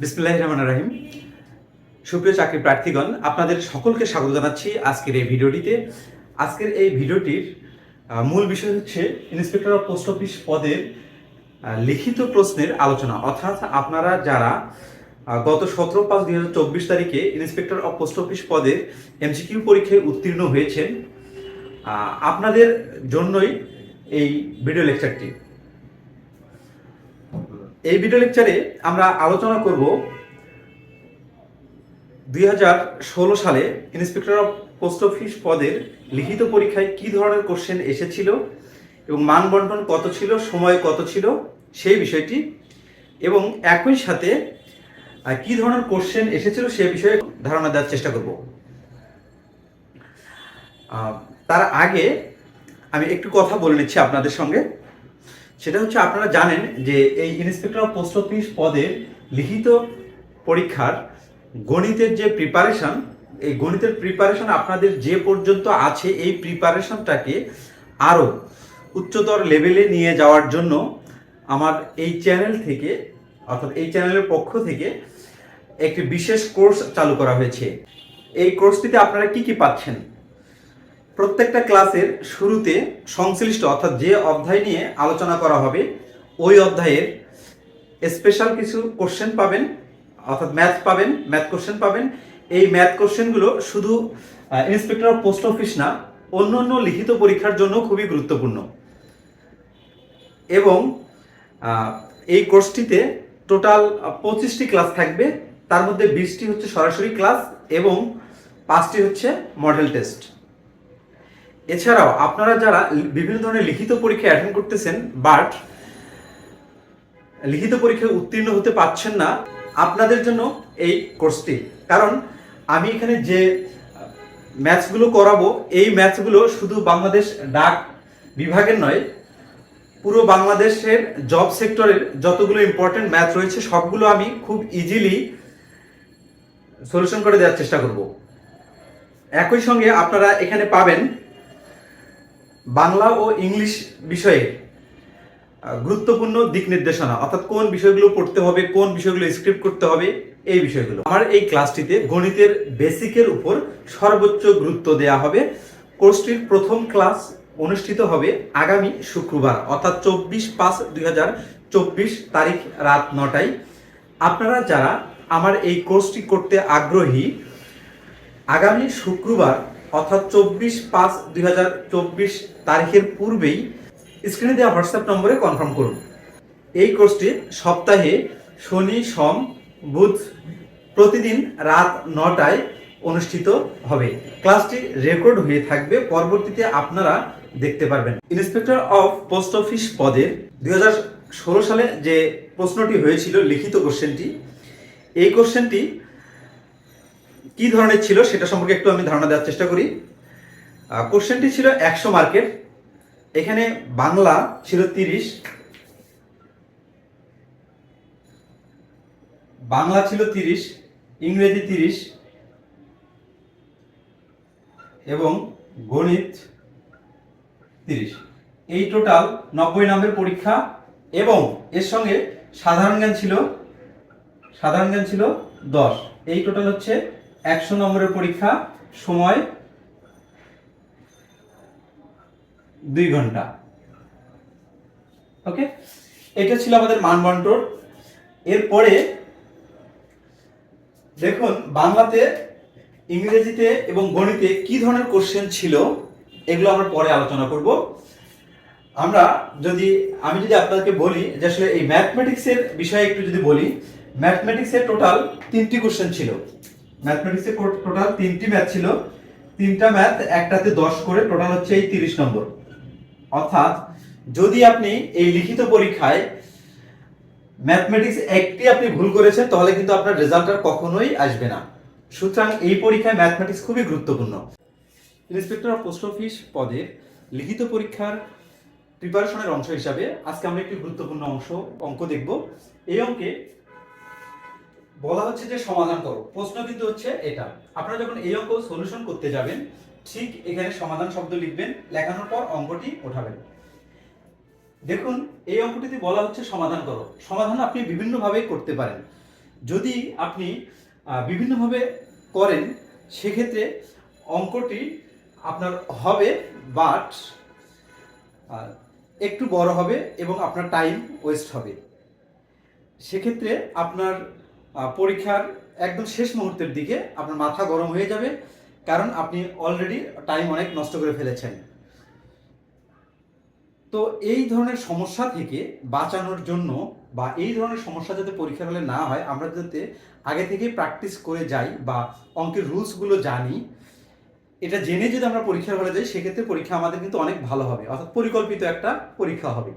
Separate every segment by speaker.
Speaker 1: বিসমুল্লাহ রহমান রাহিম সুপ্রিয় চাকরি প্রার্থীগণ, আপনাদের সকলকে স্বাগত জানাচ্ছি আজকের এই ভিডিওটিতে। আজকের এই ভিডিওটির মূল বিষয় হচ্ছে ইন্সপেক্টর অফ পোস্ট অফিস পদের লিখিত প্রশ্নের আলোচনা। অর্থাৎ আপনারা যারা গত সতেরো পাঁচ দুই হাজার চব্বিশ তারিখে ইন্সপেক্টর অফ পোস্ট অফিস পদের এমসিকিউ পরীক্ষায় উত্তীর্ণ হয়েছেন আপনাদের জন্যই এই ভিডিও লেকচারটি এই ভিডিও লেকচারে আমরা আলোচনা করব দুই হাজার ষোলো সালে ইন্সপেক্টর অফ পোস্ট অফিস পদের লিখিত পরীক্ষায় কি ধরনের কোশ্চেন এসেছিল এবং মান বন্টন কত ছিল, সময় কত ছিল, সেই বিষয়টি এবং একই সাথে কি ধরনের কোশ্চেন এসেছিল সে বিষয়ে ধারণা দেওয়ার চেষ্টা করব। তার আগে আমি একটু কথা বলে নিচ্ছি আপনাদের সঙ্গে। সেটা হচ্ছে আপনারা জানেন যে এই ইন্সপেক্টর অফ পোস্ট অফিস পদের লিখিত পরীক্ষার গণিতের যে প্রিপারেশন এই গণিতের প্রিপারেশন আপনাদের যে পর্যন্ত আছে এই প্রিপারেশনটাকে আরও উচ্চতর লেভেলে নিয়ে যাওয়ার জন্য আমার এই চ্যানেল থেকে, অর্থাৎ এই চ্যানেলের পক্ষ থেকে একটি বিশেষ কোর্স চালু করা হয়েছে। এই কোর্সটিতে আপনারা কি কি পাচ্ছেন? প্রত্যেকটা ক্লাসের শুরুতে সংশ্লিষ্ট, অর্থাৎ যে অধ্যায় নিয়ে আলোচনা করা হবে, ওই অধ্যায়ের স্পেশাল কিছু কোশ্চেন পাবেন, অর্থাৎ ম্যাথ পাবেন ম্যাথ কোশ্চেন পাবেন। এই ম্যাথ কোশ্চেনগুলো শুধু ইন্সপেক্টর অফ পোস্ট অফিস না অন্য অন্য লিখিত পরীক্ষার জন্য খুবই গুরুত্বপূর্ণ। এবং এই কোর্সটিতে টোটাল পঁচিশটি ক্লাস থাকবে, তার মধ্যে বিশটি হচ্ছে সরাসরি ক্লাস এবং পাঁচটি হচ্ছে মডেল টেস্ট এছাড়াও আপনারা যারা বিভিন্ন ধরনের লিখিত পরীক্ষা অ্যাটেন্ড করতেছেন বাট লিখিত পরীক্ষায় উত্তীর্ণ হতে পারছেন না, আপনাদের জন্য এই কোর্সটি কারণ আমি এখানে যে ম্যাথসগুলো করাবো, এই ম্যাথসগুলো শুধু বাংলাদেশ ডাক বিভাগের নয়, পুরো বাংলাদেশের জব সেক্টরের যতগুলো ইম্পর্টেন্ট ম্যাথ রয়েছে, সবগুলো আমি খুব ইজিলি সলিউশন করে দেওয়ার চেষ্টা করব। একই সঙ্গে আপনারা এখানে পাবেন বাংলা ও ইংলিশ বিষয়ে গুরুত্বপূর্ণ দিক নির্দেশনা, অর্থাৎ কোন বিষয়গুলো পড়তে হবে, কোন বিষয়গুলো স্ক্রিপ্ট করতে হবে, এই বিষয়গুলো। আমার এই ক্লাসটিতে গণিতের বেসিকের উপর সর্বোচ্চ গুরুত্ব দেওয়া হবে। কোর্সটির প্রথম ক্লাস অনুষ্ঠিত হবে আগামী শুক্রবার, অর্থাৎ চব্বিশ পাঁচ দুই তারিখ রাত নটায়। আপনারা যারা আমার এই কোর্সটি করতে আগ্রহী, আগামী শুক্রবার অর্থাৎ চব্বিশ পাঁচ দুই তারিখের পূর্বেই স্ক্রিনে দেওয়া হোয়াটসঅ্যাপ নম্বরে কনফার্ম করুন। এই কোর্সটি সপ্তাহে শনি, সোম, বুধ প্রতিদিন রাত নটায় অনুষ্ঠিত হবে। ক্লাসটি রেকর্ড হয়ে থাকবে, পরবর্তীতে আপনারা দেখতে পারবেন। ইন্সপেক্টর অফ পোস্ট অফিস পদের দুই হাজার ষোলো সালে যে প্রশ্নটি হয়েছিল লিখিত কোশ্চেনটি এই কোশ্চেনটি কি ধরনের ছিল সেটা সম্পর্কে একটু আমি ধারণা দেওয়ার চেষ্টা করি। কোশ্চেনটি ছিল একশো মার্কের। এখানে বাংলা ছিল তিরিশ। বাংলা ছিল তিরিশ, ইংরেজি তিরিশ, এবং গণিত তিরিশ। এই টোটাল নব্বই নম্বরের পরীক্ষা এবং এর সঙ্গে সাধারণ জ্ঞান ছিল, সাধারণ জ্ঞান ছিল দশ। এই টোটাল হচ্ছে একশো নম্বরের পরীক্ষা, সময় দুই ঘণ্টা। ওকে এটা ছিল আমাদের মানবন্টন। এরপরে দেখুন, বাংলাতে, ইংরেজিতে এবং গণিতে কি ধরনের কোশ্চেন ছিল, এগুলো আমরা পরে আলোচনা করব। আমরা যদি, আমি যদি আপনাদেরকে বলি যে আসলে এই ম্যাথমেটিক্সের বিষয়ে একটু যদি বলি ম্যাথমেটিক্সের টোটাল তিনটি কোশ্চেন ছিল। ম্যাথমেটিক্সের টোটাল তিনটি ম্যাথ ছিল। তিনটা ম্যাথ একটাতে দশ করে টোটাল হচ্ছে এই তিরিশ নম্বর। অর্থাৎ যদি আপনি এই লিখিত পরীক্ষায় ম্যাথমেটিক্স একটি আপনি ভুল করেছেন, তাহলে কিন্তু আপনার রেজাল্ট আর কখনোই আসবে না। সুতরাং এই পরীক্ষায় ম্যাথমেটিক্স খুবই গুরুত্বপূর্ণ। ইন্সপেক্টর অফ পোস্ট অফিস পদের লিখিত পরীক্ষার প্রিপারেশনের অংশ হিসাবে আজকে আমরা একটি গুরুত্বপূর্ণ অংশ, অঙ্ক দেখব। এই অঙ্কে বলা হচ্ছে যে সমাধান করো। প্রশ্ন কিন্তু হচ্ছে এটা। আপনারা যখন এই অঙ্ক সলিউশন করতে যাবেন, ঠিক এখানে সমাধান শব্দ লিখবেন, লেখানোর পর অঙ্কটি ওঠাবেন। দেখুন, এই অঙ্কটিতে বলা হচ্ছে সমাধান করো। সমাধান আপনি বিভিন্নভাবে করতে পারেন। যদি আপনি বিভিন্নভাবে করেন, সেক্ষেত্রে অঙ্কটি আপনার হবে বাট একটু বড় হবে এবং আপনার টাইম ওয়েস্ট হবে। সেক্ষেত্রে আপনার পরীক্ষার একদম শেষ মুহূর্তের দিকে আপনার মাথা গরম হয়ে যাবে, কারণ আপনি অলরেডি টাইম অনেক নষ্ট করে ফেলেছেন। তো এই ধরনের সমস্যা থেকে বাঁচানোর জন্য বা এই ধরনের সমস্যা যাতে পরীক্ষার হলে না হয়, আমরা যাতে আগে থেকে প্র্যাকটিস করে যাই বা অঙ্কের রুলসগুলো জানি, এটা জেনে যদি আমরা পরীক্ষার হলে যাই, সেক্ষেত্রে পরীক্ষা আমাদের কিন্তু অনেক ভালো হবে। অর্থাৎ পরিকল্পিত একটা পরীক্ষা হবে।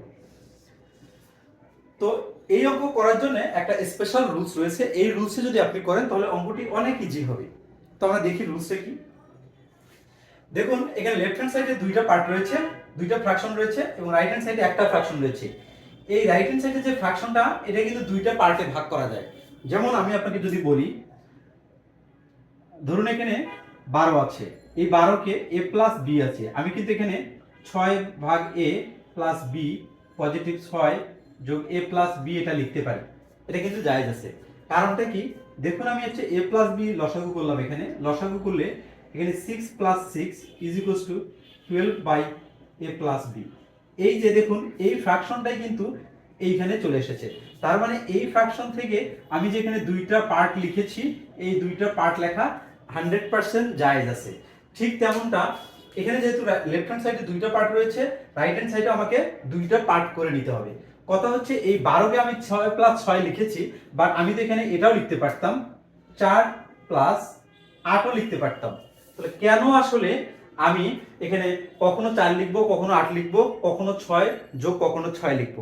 Speaker 1: তো এই অঙ্ক করার জন্য একটা স্পেশাল রুলস রয়েছে। এই রুলসে যদি আপনি করেন, তাহলে অঙ্কটি অনেক ইজি হবে। তো আমরা দেখি রুলসটা কি। দেখুন, এখানে লেফট হ্যান্ড সাইডে দুইটা পার্ট রয়েছে, দুইটা ফ্র্যাকশন রয়েছে এবং রাইট হ্যান্ড সাইডে একটা ফ্র্যাকশন রয়েছে। এই রাইট হ্যান্ড সাইডে যে ফ্র্যাকশনটা এটা কিন্তু দুইটা পার্টে ভাগ করা যায়। যেমন আমি আপনাকে যদি বলি, ধরুন এখানে বারো আছে। এই বারোকে এ প্লাস বি আছে। আমি কিন্তু এখানে ছয় ভাগ এ প্লাস বি পজিটিভ ছয় যোগ এ প্লাস বি এটা লিখতে পারি। এটা কিন্তু জায়েজ আছে। কারণটা কি? দেখুন আমি হচ্ছে এ প্লাস বি লসাগু করলাম এখানে। লসাগু করলে এখানে six plus six is equals to twelve by A plus B এই যে দেখুন, এই ফ্র্যাকশনটাই কিন্তু এইখানে চলে এসেছে। তার মানে এই ফ্র্যাকশন থেকে আমি যেখানে দুইটা পার্ট লিখেছি, এই দুইটা পার্ট লেখা হান্ড্রেড পার্সেন্ট জায়েজ আছে। ঠিক তেমনটা এখানে যেহেতু লেফট হ্যান্ড সাইডে দুইটা পার্ট রয়েছে রাইট হ্যান্ড সাইডে আমাকে দুইটা পার্ট করে নিতে হবে। কথা হচ্ছে এই বারোকে আমি ছয় প্লাস ছয় লিখেছি বাট আমি তো এখানে এটাও লিখতে পারতাম, চার প্লাস আটও লিখতে পারতাম। তাহলে কেন আসলে আমি এখানে কখনো চার লিখব, কখনো আট লিখব, কখনো ছয় যোগ কখনো ছয় লিখব?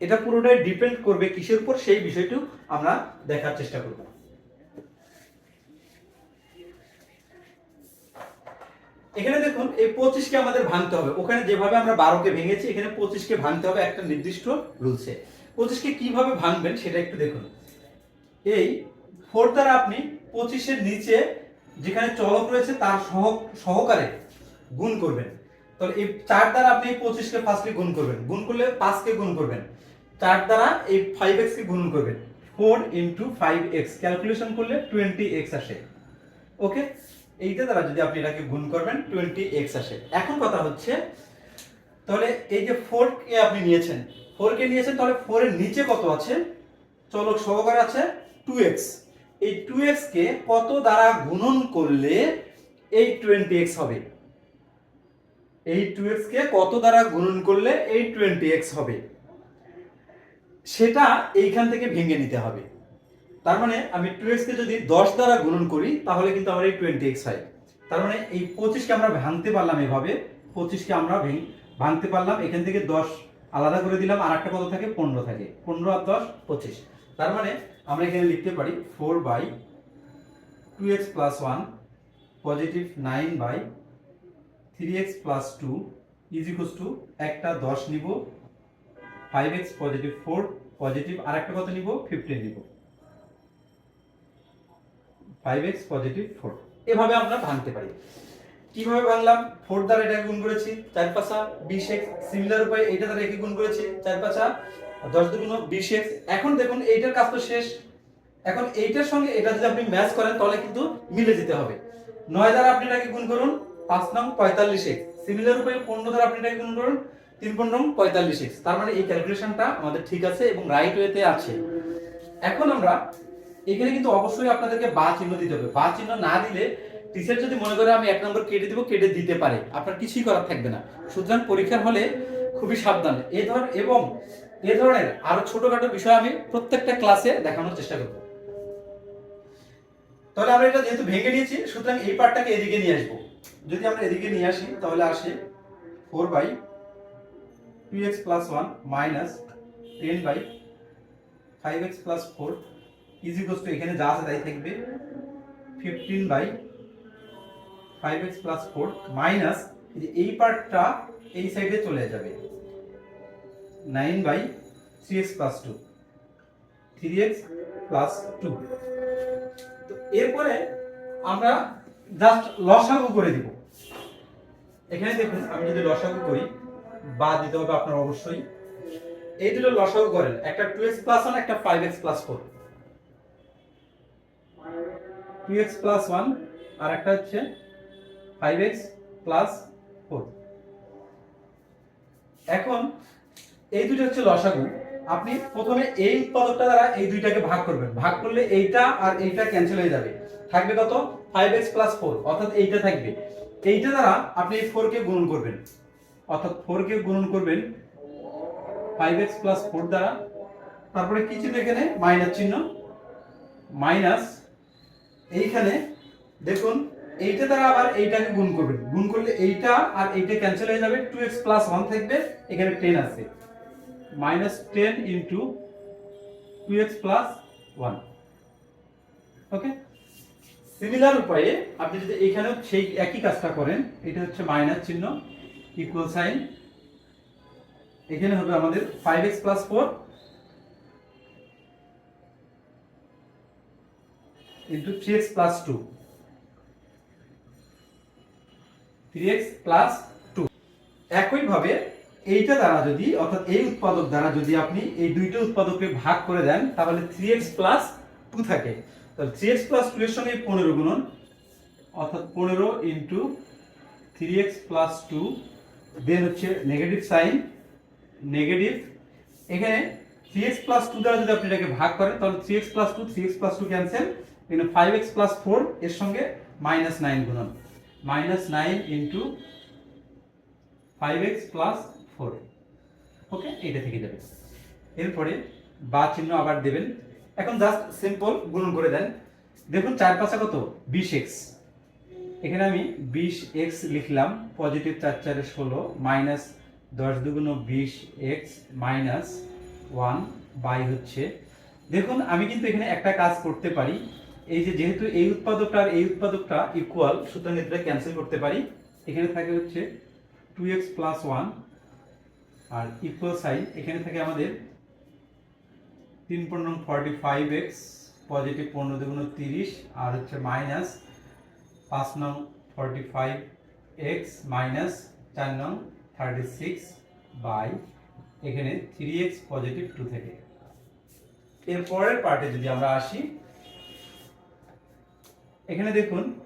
Speaker 1: এটা পুরোটাই ডিপেন্ড করবে কিসের উপর, সেই বিষয়টিও আমরা দেখার চেষ্টা করব। এখানে দেখুন, এই পঁচিশকে আমাদের ভাঙতে হবে। ওখানে যেভাবে আমরা বারোকে ভেঙেছি, এখানে পঁচিশকে ভাঙতে হবে একটা নির্দিষ্ট রুলসে। পঁচিশকে কীভাবে ভাঙবেন সেটা একটু দেখুন। এই ফোর দ্বারা আপনি পঁচিশের নিচে যেখানে চলক রয়েছে, তার সহ, সহকারে গুণ করবেন। তাহলে এই চার দ্বারা আপনি পঁচিশকে ফার্স্টলি গুণ করবেন। গুণ করলে পাঁচকে গুণ করবেন। চার দ্বারা এই ফাইভ এক্স কে গুণ করবেন। Four into five X calculation করলে টোয়েন্টি এক্স আসে। ওকে এইটা দ্বারা যদি আপনি এটাকে গুণ করবেন টোয়েন্টি এক্স আসে। এখন কথা হচ্ছে, তাহলে এই যে ফোর কে আপনি নিয়েছেন ফোর কে নিয়েছেন, তাহলে ফোর এর নিচে কত আছে? চলক সহকারে আছে টু এক্স এই টু কে কত দ্বারা গুণন করলে এই টোয়েন্টি এক্স হবে? এই টু কে কত দ্বারা গুণন করলে এই টোয়েন্টি এক্স হবে? সেটা এইখান থেকে ভেঙে নিতে হবে। তার মানে আমি টু এক্স কে যদি দশ দ্বারা গুণন করি, তাহলে কিন্তু আমার এই টোয়েন্টি এক্স হয় তার মানে এই পঁচিশকে আমরা ভাঙতে পারলাম এভাবে পঁচিশকে আমরা ভেঙ- ভাঙতে পারলাম। এখান থেকে দশ আলাদা করে দিলাম, আর একটা কত থাকে? পনেরো থাকে। পনেরো আর দশ, পঁচিশ। তার মানে আমরা এখানে লিখতে পারি four by two X plus one positive nine by three X plus two is equals to একটা দশ নিব five X positive four positive আর একটা কত নিব? ফিফটিন নিব। ফাইভ এক্স পজিটিভ ফোর এভাবে আমরা ভাঙতে পারি। কীভাবে ভাঙলাম? ফোর দ্বারা এটাকে গুণ করেছি, চার পাঁচা বিশ এক্স সিমিলার উপায়ে এটা দ্বারা একে গুণ করেছি, চার পাঁচা দশ দুগুণ বিশ এক্স এখন দেখুন, এইটার কাজ তো শেষ। এখন এইটার সঙ্গে এটা যদি আপনি ম্যাচ করেন, তাহলে কিন্তু মিলে যেতে হবে। নয় দ্বারা আপনি এটাকে গুণ করুন, পাঁচ নং পঁয়তাল্লিশ এক্স সিমিলার উপায়ে পনেরো দ্বারা আপনি এটাকে গুণ করুন, তিন পনেরো পঁয়তাল্লিশ এক্স তার মানে এই ক্যালকুলেশনটা আমাদের ঠিক আছে এবং রাইট ওয়েতে আছে। এখন আমরা এখানে কিন্তু অবশ্যই আপনাদেরকে বা চিহ্ন দিতে হবে। বা চিহ্ন না দিলে টিচার যদি মনে করে আমি এক নম্বর কেটে দিব, কেটে দিতে পারে। আপনার কিছুই করার থাকবে না। সুতরাং পরীক্ষার হলে খুবই সাবধান। এ ধর, এবং এ ধরনের আরও ছোটখাটো বিষয় আমি প্রত্যেকটা ক্লাসে দেখানোর চেষ্টা করব। তাহলে আমরা এটা যেহেতু ভেঙে নিয়েছি, সুতরাং এই পার্টটাকে এদিকে নিয়ে আসব। যদি আমরা এদিকে নিয়ে আসি, তাহলে আসে four by two X plus one minus ten by five X plus four is equals to এখানে যা আছে তাই থাকবে fifteen by five X plus four minus এই পার্টটা এই সাইডে চলে যাবে। Nine by three X plus two three X plus two তো এরপরে আমরা জাস্ট লসাগু করে দিব। এখানে দেখুন, আমি যদি লসাগু করি বা দিতে হবে আপনার অবশ্যই। এই দুটো লসাগু করেন, একটা টু প্লাস ওয়ান একটা five X plus four two X plus one আর একটা হচ্ছে ফাইভ এক্স প্লাস ফোর এখন এই দুটো হচ্ছে লসাগু। আপনি প্রথমে এই উৎপাদকটা দ্বারা এই দুইটাকে ভাগ করবেন। ভাগ করলে এইটা আর এইটা ক্যান্সেল হয়ে যাবে। থাকবে কত? ফাইভ এক্স প্লাস ফোর অর্থাৎ এইটা থাকবে। এইটা দ্বারা আপনি এই ফোর কে গুণন করবেন। অর্থাৎ ফোর কে গুণন করবেন ফাইভ এক্স প্লাস ফোর দ্বারা। তারপরে কি চিহ্ন এখানে? মাইনাস চিহ্ন। মাইনাস এইখানে দেখুন, এইটা দ্বারা আবার এইটাকে গুণ করবেন। গুণ করলে এইটা আর এইটা ক্যান্সেল হয়ে যাবে টু এক্স প্লাস ওয়ান থাকবে, এখানে টেন আছে। Minus ten into two X plus one okay similar উপায়ে আপনি যদি এখানেও সেই একই কাজটা করেন, এটা হচ্ছে মাইনাস চিহ্ন ইকুয়াল সাইন এখানে হবে আমাদের five X plus four into three X plus two three X plus two এইটা দ্বারা যদি, অর্থাৎ এই উৎপাদক দ্বারা যদি আপনি এই দুইটা উৎপাদককে ভাগ করে দেন, তাহলে থ্রি এক্স প্লাস টু থাকে। তাহলে থ্রি এক্স প্লাস এর সঙ্গে পনেরো গুণন, অর্থাৎ পনেরো into three X plus two then হচ্ছে নেগেটিভ সাইন নেগেটিভ এখানে থ্রি এক্স প্লাস টু দ্বারা যদি আপনি এটাকে ভাগ করেন, তাহলে three X plus two three X plus two cancel এখানে ফাইভ এক্স প্লাস ফোর এর সঙ্গে মাইনাস নাইন গুণন। Minus nine into five X plus four okay এটা থেকে যাবে। এরপরে বা চিহ্ন আবার দেবেন। এখন জাস্ট সিম্পল গুণন করে দেন। দেখুন, চার পাঁচা কত? বিশ এক্স এখানে আমি বিশ এক্স লিখলাম পজিটিভ চার চারে ষোলো মাইনাস দশ দুগুণ বিশ এক্স মাইনাস ওয়ান বাই হচ্ছে। দেখুন, আমি কিন্তু এখানে একটা কাজ করতে পারি। এই যে যেহেতু এই উৎপাদকটা আর এই উৎপাদকটা ইকুয়াল সুতরাং এটা ক্যান্সেল করতে পারি। এখানে থাকে হচ্ছে টু এক্স প্লাস ওয়ান আর ইকুয়াল সাইন এখানে থাকে আমাদের তিন পনেরো ফর্টি ফাইভ এক্স পজিটিভ পনেরো দুগুণ তিরিশ আর হচ্ছে মাইনাস পাঁচ নং ফর্টি ফাইভ এক্স মাইনাস চার নং থার্টি সিক্স বাই এখানে থ্রি এক্স পজিটিভ টু থেকে। এর পরের পার্টে যদি আমরা আসি এখানে দেখুন,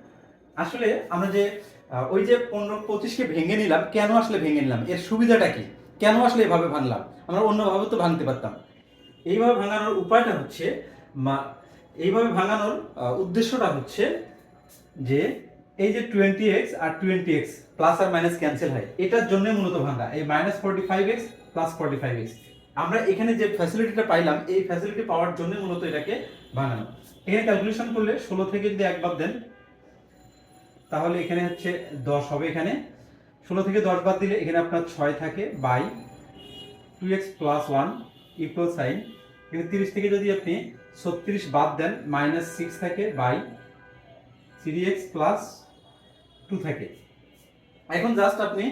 Speaker 1: আসলে আমরা যে ওই যে পনেরো পঁচিশকে ভেঙে নিলাম, কেন আসলে ভেঙে নিলাম? এর সুবিধাটা কি? কেন আসলে এভাবে ভাঙলাম? আমরা অন্যভাবে তো ভাঙতে পারতাম। এইভাবে ভাঙানোর উপায়টা হচ্ছে, মা- এইভাবে ভাঙানোর উদ্দেশ্যটা হচ্ছে যে, এই যে টোয়েন্টি এক্স আর টোয়েন্টি এক্স প্লাস আর মাইনাস ক্যান্সেল হয়, এটার জন্য মূলত ভাঙা। এই minus forty five x plus forty five x আমরা এখানে যে ফ্যাসিলিটিটা পাইলাম, এই ফ্যাসিলিটি পাওয়ার জন্য মূলত এটাকে ভাঙানো। এখানে ক্যালকুলেশন করলে ষোলো থেকে যদি এক বাদ দেন, তাহলে এখানে হচ্ছে দশ হবে এখানে। ষোলো থেকে দশ বাদ দিলে এখানে আপনার ছয় থাকে by two x plus one equal sign এখানে তিরিশ থেকে যদি আপনি ছত্রিশ বাদ দেন মাইনাস সিক্স থাকে by three x plus two থাকে। এখন জাস্ট আপনি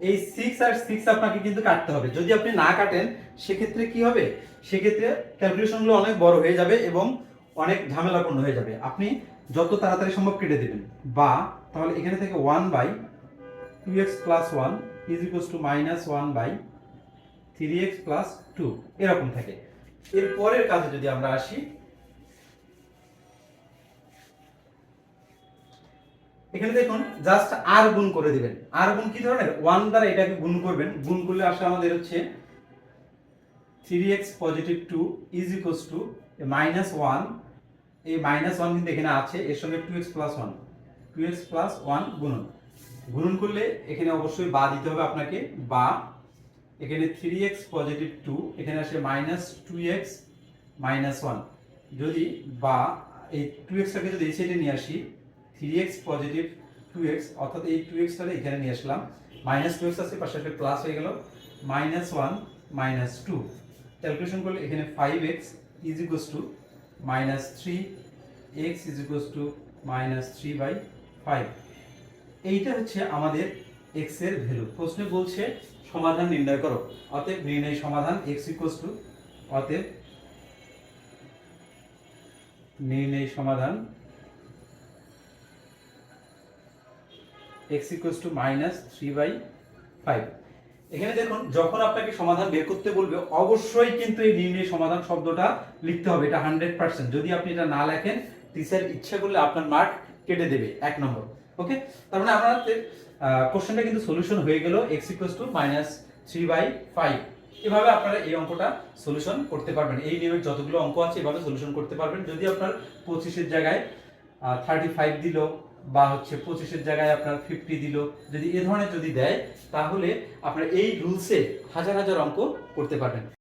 Speaker 1: এই সিক্স আর সিক্স আপনাকে কিন্তু কাটতে হবে। যদি আপনি না কাটেন, সেক্ষেত্রে কি হবে? সেক্ষেত্রে ক্যালকুলেশনগুলো অনেক বড় হয়ে যাবে এবং অনেক ঝামেলাপূর্ণ হয়ে যাবে। আপনি যত তাড়াতাড়ি সম্ভব কেটে দেবেন। বা তাহলে এখানে থেকে one by two x plus one is equals to minus one by three x plus two এরকম থাকে। এর পরের কাজে যদি আমরা আসি, এখানে দেখুন জাস্ট আর গুণ করে দিবেন। আর গুণ কি ধরনের? ওয়ান দ্বারা এটাকে গুণ করবেন। গুণ করলে আসলে আমাদের হচ্ছে three x positive two is equals to minus one এই মাইনাস ওয়ান কিন্তু এখানে আছে, এর সঙ্গে two x plus one two x plus one গুণন। গুণন করলে এখানে অবশ্যই বা দিতে হবে আপনাকে, বা। এখানে থ্রি এক্স পজিটিভ টু এখানে আসে minus two x minus one যদি বা, এই টু এক্সটাকে যদি এই সাইডে নিয়ে আসি three x positive two x অর্থাৎ এই টু এক্সটাকে এখানে নিয়ে আসলাম মাইনাস টু এক্স আছে, পাশে প্লাস হয়ে গেল minus one minus two calculation করলে এখানে five x is equals to minus three x is equals to minus three by five এইটা হচ্ছে আমাদের এক্সের ভ্যালু প্রশ্নে বলছে, সমাধান নির্ণয় করো। অতএব নির্ণয় সমাধান এক্স ইকুয়াস টু অতএব নির্ণয় সমাধান x equals to minus three by five এখানে দেখুন, যখন আপনাকে সমাধান বের করতে বলবে, অবশ্যই কিন্তু এই নির্ণয় সমাধান শব্দটা লিখতে হবে, এটা হান্ড্রেড পার্সেন্ট যদি আপনি এটা না লেখেন, টিচার ইচ্ছা করলে আপনার মার্ক কেটে দেবে, এক নম্বর। ওকে তার মানে আপনাদের কোশ্চেনটা কিন্তু সলিউশন হয়ে গেল x equals to minus three by five এভাবে আপনারা এই অঙ্কটা সলিউশন করতে পারবেন। এই নিয়মের যতগুলো অঙ্ক আছে, এভাবে সলিউশন করতে পারবেন। যদি আপনার পঁচিশের জায়গায় থার্টি ফাইভ দিল বা হচ্ছে পঁচিশের জায়গায় আপনার ফিফটি দিল, যদি এ ধরনের যদি দেয়, তাহলে আপনার এই রুলসে হাজার হাজার অঙ্ক করতে পারবেন।